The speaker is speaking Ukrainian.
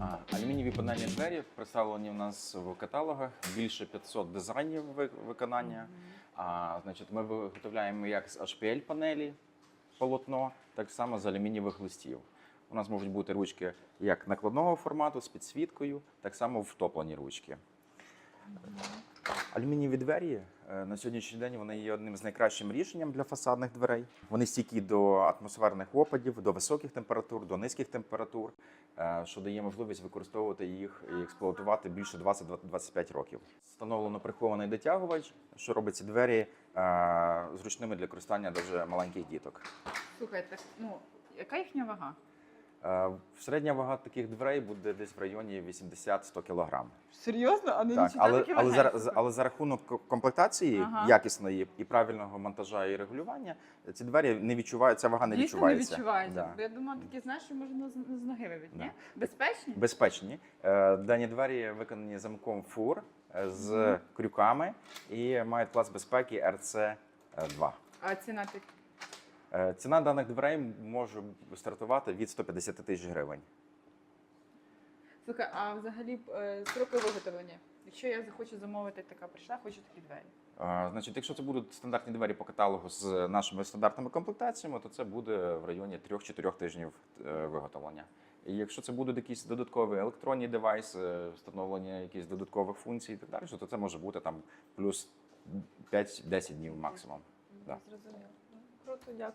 Алюмінієві панельні двері представлені у нас в каталогах більше 500 дизайнів виконання. А, значить, ми виготовляємо як з HPL панелі полотно, так само з алюмінієвих листів. У нас можуть бути ручки як накладного формату з підсвіткою, так само втоплені ручки. Алюмінієві двері е, на сьогоднішній день вони є одним з найкращим рішенням для фасадних дверей. Вони стійкі до атмосферних опадів, до високих температур, до низьких температур, що дає можливість використовувати їх і експлуатувати більше 20-25 років. Встановлено прихований дотягувач, що робить ці двері е, зручними для користування навіть маленьких діток. Слухайте, ну яка їхня вага? Е, Середня вага таких дверей буде десь в районі 80-100 кг. Серйозно? А не Так, але, таке але, за, але за рахунок комплектації Ага. якісної і правильного монтажа і регулювання, ці двері не відчувають, ця вага не Дійсно відчувається. не відчувається. Да. Бо я думала, такі знаєш, що можна з, ноги вибити, Да. ні? Безпечні? Безпечні. Е, Дані двері виконані замком фур е, з Мгм. крюками і мають клас безпеки RC 2. А ціна так. Е, Ціна даних дверей може стартувати від 150 тисяч гривень. Слухай, а взагалі е, строки виготовлення? Якщо я захочу замовити така прийшла, хочу такі двері. Е, Значить, якщо це будуть стандартні двері по каталогу з нашими стандартними комплектаціями, то це буде в районі 3-4 тижнів виготовлення. І якщо це будуть якісь додаткові електронні девайси, встановлення якихось додаткових функцій і так далі, то це може бути там плюс 5-10 днів максимум. Зрозуміло. Ну, Круто, дякую.